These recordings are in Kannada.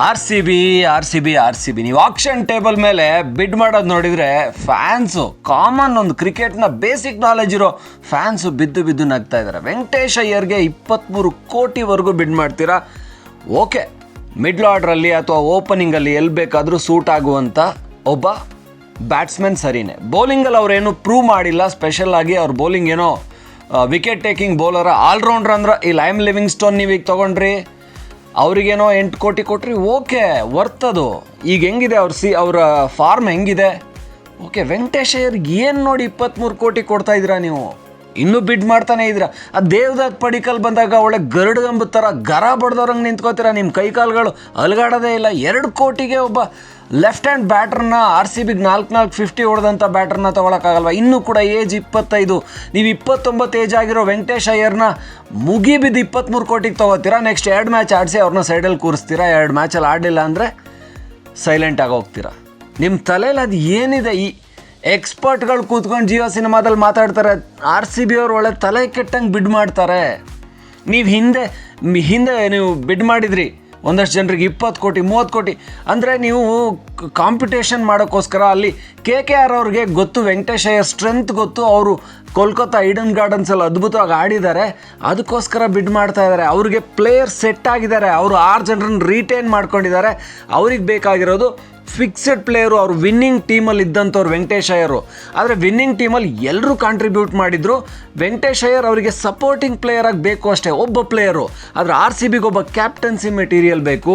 R C B, R C B, R C B. ನೀವು ಆಕ್ಷನ್ ಟೇಬಲ್ ಮೇಲೆ ಬಿಡ್ ಮಾಡೋದು ನೋಡಿದರೆ ಫ್ಯಾನ್ಸು ಕಾಮನ್ ಒಂದು ಕ್ರಿಕೆಟ್ನ ಬೇಸಿಕ್ ನಾಲೆಜ್ ಇರೋ ಫ್ಯಾನ್ಸು ಬಿದ್ದು ಬಿದ್ದು ನಗ್ತಾ ಇದ್ದಾರೆ ವೆಂಕಟೇಶ್ ಅಯ್ಯರ್ಗೆ ಇಪ್ಪತ್ತ್ಮೂರು ಕೋಟಿವರೆಗೂ ಬಿಡ್ ಮಾಡ್ತೀರಾ? ಓಕೆ. ಮಿಡ್ಲ್ ಆರ್ಡ್ರಲ್ಲಿ ಅಥವಾ ಓಪನಿಂಗಲ್ಲಿ ಎಲ್ಲಿ ಬೇಕಾದರೂ ಸೂಟ್ ಆಗುವಂಥ ಒಬ್ಬ ಬ್ಯಾಟ್ಸ್ಮನ್ ಸರಿನೇ. ಬೌಲಿಂಗಲ್ಲಿ ಅವ್ರೇನು ಪ್ರೂವ್ ಮಾಡಿಲ್ಲ. ಸ್ಪೆಷಲ್ ಆಗಿ ಅವ್ರ ಬೌಲಿಂಗ್ ಏನೋ ವಿಕೆಟ್ ಟೇಕಿಂಗ್ ಬೌಲರ ಆಲ್ರೌಂಡರ್ ಅಂದ್ರೆ ಈ ಲೈಮ್ ಲಿವಿಂಗ್ ಸ್ಟೋನ್ ನೀವು ತೊಗೊಂಡ್ರಿ. ಅವ್ರಿಗೇನೋ ಎಂಟು ಕೋಟಿ ಕೊಟ್ರಿ ಓಕೆ ವರ್ತ್ ಅದು. ಈಗ ಹೆಂಗಿದೆ ಅವ್ರ ಸಿ, ಅವರ ಫಾರ್ಮ್ ಹೆಂಗಿದೆ? ಓಕೆ ವೆಂಕಟೇಶ್ ಅಯ್ಯರ್ಗೆ ಏನು ನೋಡಿ ಇಪ್ಪತ್ತ್ಮೂರು ಕೋಟಿ ಕೊಡ್ತಾ ಇದ್ದೀರಾ ನೀವು? ಇನ್ನೂ ಬಿಡ್ ಮಾಡ್ತಾನೆ ಇದ್ರ. ಆ ದೇವದತ್ ಪಡಿಕಲ್ ಬಂದಾಗ ಒಳ್ಳೆ ಥರ ಗರ ಬಡ್ದವ್ರಂಗೆ ನಿಂತ್ಕೋತೀರ ನಿಮ್ಮ ಕೈಕಾಲುಗಳು. ಅಲ್ಗಾಡೋದೇ ಇಲ್ಲ, ಎರಡು ಕೋಟಿಗೆ ಒಬ್ಬ ಲೆಫ್ಟ್ ಹ್ಯಾಂಡ್ ಬ್ಯಾಟ್ರನ್ನ ಆರ್ ಸಿ ಬಿಗೆ ನಾಲ್ಕು ನಾಲ್ಕು ಫಿಫ್ಟಿ ಹೊಡೆದಂಥ ಬ್ಯಾಟ್ರನ್ನ ತೊಗೊಳಕ್ಕಾಗಲ್ವ? ಇನ್ನೂ ಕೂಡ ಏಜ್ ಇಪ್ಪತ್ತೈದು. ನೀವು ಇಪ್ಪತ್ತೊಂಬತ್ತು ಏಜ್ ಆಗಿರೋ ವೆಂಕಟೇಶ್ ಅಯ್ಯರ್ನ ಮುಗಿ ಬಿದ್ದು ಇಪ್ಪತ್ತ್ಮೂರು ಕೋಟಿಗೆ ತೊಗೋತೀರಾ? ನೆಕ್ಸ್ಟ್ ಎರಡು ಮ್ಯಾಚ್ ಆಡಿಸಿ ಅವ್ರನ್ನ ಸೈಡಲ್ಲಿ ಕೂರಿಸ್ತೀರಾ? ಎರಡು ಮ್ಯಾಚಲ್ಲಿ ಆಡಲಿಲ್ಲ ಅಂದರೆ ಸೈಲೆಂಟಾಗಿ ಹೋಗ್ತೀರಾ? ನಿಮ್ಮ ತಲೆಯಲ್ಲಿ ಅದು ಏನಿದೆ ಈ ಎಕ್ಸ್ಪರ್ಟ್ಗಳು ಕೂತ್ಕೊಂಡು ಜಿಯೋ ಸಿನಿಮಾದಲ್ಲಿ ಮಾತಾಡ್ತಾರೆ. ಆರ್ ಸಿ ಬಿ ಅವ್ರು ಒಳ್ಳೆ ತಲೆ ಕೆಟ್ಟಂಗೆ ಬಿಡ್ ಮಾಡ್ತಾರೆ. ನೀವು ಹಿಂದೆ ಹಿಂದೆ ನೀವು ಬಿಡ್ ಮಾಡಿದ್ರಿ. ಒಂದಷ್ಟು ಜನರಿಗೆ ಇಪ್ಪತ್ತು ಕೋಟಿ, ಮೂವತ್ತು ಕೋಟಿ. ಅಂದರೆ ನೀವು ಕಾಂಪಿಟೇಷನ್ ಮಾಡೋಕ್ಕೋಸ್ಕರ ಅಲ್ಲಿ ಕೆ ಕೆ ಆರ್ ಅವ್ರಿಗೆ ಗೊತ್ತು, ವೆಂಕಟೇಶಯ್ಯ ಸ್ಟ್ರೆಂತ್ ಗೊತ್ತು, ಅವರು ಕೋಲ್ಕತ್ತಾ ಐಡನ್ ಗಾರ್ಡನ್ಸಲ್ಲಿ ಅದ್ಭುತವಾಗಿ ಆಡಿದ್ದಾರೆ. ಅದಕ್ಕೋಸ್ಕರ ಬಿಡ್ ಮಾಡ್ತಾ ಇದ್ದಾರೆ. ಅವ್ರಿಗೆ ಪ್ಲೇಯರ್ ಸೆಟ್ ಆಗಿದ್ದಾರೆ. ಅವರು ಆರು ಜನರನ್ನು ರಿಟೈನ್ ಮಾಡ್ಕೊಂಡಿದ್ದಾರೆ. ಅವ್ರಿಗೆ ಬೇಕಾಗಿರೋದು ಫಿಕ್ಸೆಡ್ ಪ್ಲೇಯರು ಅವ್ರು ವಿನ್ನಿಂಗ್ ಟೀಮಲ್ಲಿ ಇದ್ದಂಥವ್ರು ವೆಂಕಟೇಶ್ ಅಯ್ಯರು. ಆದರೆ ವಿನ್ನಿಂಗ್ ಟೀಮಲ್ಲಿ ಎಲ್ಲರೂ ಕಾಂಟ್ರಿಬ್ಯೂಟ್ ಮಾಡಿದರು. ವೆಂಕಟೇಶ್ ಅಯ್ಯರ್ ಅವರಿಗೆ ಸಪೋರ್ಟಿಂಗ್ ಪ್ಲೇಯರ್ ಆಗಿ ಬೇಕು ಅಷ್ಟೇ, ಒಬ್ಬ ಪ್ಲೇಯರು ಆದರೆ ಆರ್ ಸಿ ಬಿಗೆ ಒಬ್ಬ ಕ್ಯಾಪ್ಟನ್ಸಿ ಮೆಟೀರಿಯಲ್ ಬೇಕು,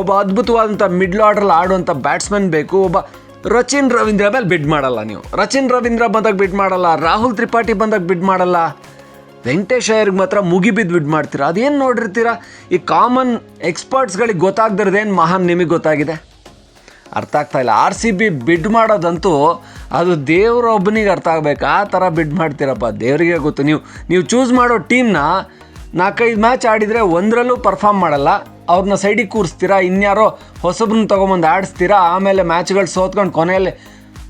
ಒಬ್ಬ ಅದ್ಭುತವಾದಂಥ ಮಿಡ್ಲ್ ಆರ್ಡ್ರಲ್ಲಿ ಆಡುವಂಥ ಬ್ಯಾಟ್ಸ್ಮನ್ ಬೇಕು, ಒಬ್ಬ ರಚಿನ್ ರವೀಂದ್ರ ಮೇಲೆ ಬಿಡ್ ಮಾಡಲ್ಲ ನೀವು. ರಚಿನ್ ರವೀಂದ್ರ ಬಂದಾಗ ಬಿಡ್ ಮಾಡಲ್ಲ, ರಾಹುಲ್ ತ್ರಿಪಾಠಿ ಬಂದಾಗ ಬಿಡ್ ಮಾಡಲ್ಲ. ವೆಂಕಟೇಶ್ ಅಯ್ಯರ್ಗೆ ಮಾತ್ರ ಮುಗಿಬಿದ್ದು ಬಿಡ್ ಮಾಡ್ತೀರಾ? ಅದೇನು ನೋಡಿರ್ತೀರಾ? ಈ ಕಾಮನ್ ಎಕ್ಸ್ಪರ್ಟ್ಸ್ಗಳಿಗೆ ಗೊತ್ತಾಗ್ದಿರೋದೇನು ಮಹಾನ್ ನಿಮಗೆ ಗೊತ್ತಾಗಿದೆ? ಅರ್ಥ ಆಗ್ತಾ ಇಲ್ಲ. ಆರ್ ಸಿ ಬಿ ಬಿಡ್ ಮಾಡೋದಂತೂ ಅದು ದೇವರೊಬ್ಬನಿಗೆ ಅರ್ಥ ಆಗಬೇಕು. ಆ ಥರ ಬಿಡ್ ಮಾಡ್ತೀರಪ್ಪ. ದೇವರಿಗೆ ಗೊತ್ತು. ನೀವು ನೀವು ಚೂಸ್ ಮಾಡೋ ಟೀಮ್ನ ನಾಲ್ಕೈದು ಮ್ಯಾಚ್ ಆಡಿದರೆ ಒಂದರಲ್ಲೂ ಪರ್ಫಾರ್ಮ್ ಮಾಡಲ್ಲ. ಅವ್ರನ್ನ ಸೈಡಿಗೆ ಕೂರಿಸ್ತೀರಾ? ಇನ್ಯಾರೋ ಹೊಸಬ್ರನ್ನ ತೊಗೊಂಬಂದು ಆಡಿಸ್ತೀರಾ? ಆಮೇಲೆ ಮ್ಯಾಚ್ಗಳು ಸೋತ್ಕೊಂಡು ಕೊನೆಯಲ್ಲಿ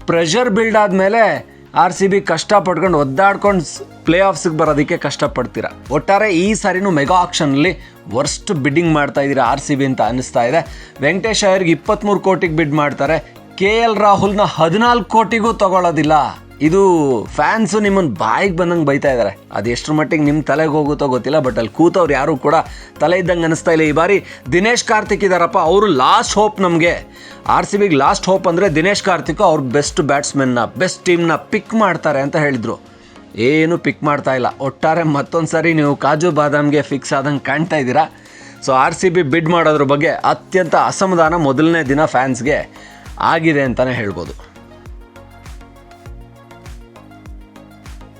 ಪ್ರೆಷರ್ ಬಿಲ್ಡ್ ಆದಮೇಲೆ ಆರ್ ಸಿ ಬಿ ಕಷ್ಟಪಟ್ಕೊಂಡು ಒದ್ದಾಡ್ಕೊಂಡು ಪ್ಲೇ ಆಫ್ಸಿಗೆ ಬರೋದಕ್ಕೆ ಕಷ್ಟಪಡ್ತೀರಾ? ಒಟ್ಟಾರೆ ಈ ಸಾರಿನೂ ಮೆಗಾ ಆಕ್ಷನಲ್ಲಿ ವರ್ಸ್ಟ್ ಬಿಡ್ಡಿಂಗ್ ಮಾಡ್ತಾ ಇದ್ದೀರಾ ಆರ್ ಸಿ ಬಿ ಅಂತ ಅನಿಸ್ತಾ ಇದೆ. ವೆಂಕಟೇಶ್ ಅಯ್ಯರ್ಗೆ ಇಪ್ಪತ್ತ್ಮೂರು ಕೋಟಿಗೆ ಬಿಡ್ ಮಾಡ್ತಾರೆ. ಕೆ ಎಲ್ ರಾಹುಲ್ನ ಹದಿನಾಲ್ಕು ಕೋಟಿಗೂ ತಗೊಳ್ಳೋದಿಲ್ಲ. ಇದು ಫ್ಯಾನ್ಸು ನಿಮ್ಮನ್ನು ಬಾಯಿಗೆ ಬಂದಂಗೆ ಬೈತಾ ಇದ್ದಾರೆ ಅದು ಎಷ್ಟರ ಮಟ್ಟಿಗೆ ನಿಮ್ಮ ತಲೆಗೆ ಹೋಗುತ್ತೋ ಗೊತ್ತಿಲ್ಲ ಬಟ್ ಅಲ್ಲಿ ಕೂತವ್ರು ಯಾರು ಕೂಡ ತಲೆ ಇದ್ದಂಗೆ ಅನಿಸ್ತಾ ಇಲ್ಲ ಈ ಬಾರಿ. ದಿನೇಶ್ ಕಾರ್ತಿಕ್ ಇದ್ದಾರಪ್ಪ ಅವರು ಲಾಸ್ಟ್ ಹೋಪ್ ನಮಗೆ. ಆರ್ ಸಿ ಬಿಗೆ ಲಾಸ್ಟ್ ಹೋಪ್ ಅಂದರೆ ದಿನೇಶ್ ಕಾರ್ತಿಕ್ ಅವ್ರ ಬೆಸ್ಟ್ ಬ್ಯಾಟ್ಸ್ಮನ್ನ ಬೆಸ್ಟ್ ಟೀಮ್ನ ಪಿಕ್ ಮಾಡ್ತಾರೆ ಅಂತ ಹೇಳಿದರು. ಏನು ಪಿಕ್ ಮಾಡ್ತಾ ಇಲ್ಲ. ಒಟ್ಟಾರೆ ಮತ್ತೊಂದು ಸಾರಿ ನೀವು ಕಾಜು ಬಾದಾಮ್ಗೆ ಫಿಕ್ಸ್ ಆದಂಗೆ ಕಾಣ್ತಾ ಇದ್ದೀರಾ? ಸೊ ಆರ್ ಸಿ ಬಿ ಬಿಡ್ ಮಾಡೋದ್ರ ಬಗ್ಗೆ ಅತ್ಯಂತ ಅಸಮಾಧಾನ ಮೊದಲನೇ ದಿನ ಫ್ಯಾನ್ಸ್ಗೆ ಆಗಿದೆ ಅಂತಲೇ ಹೇಳ್ಬೋದು.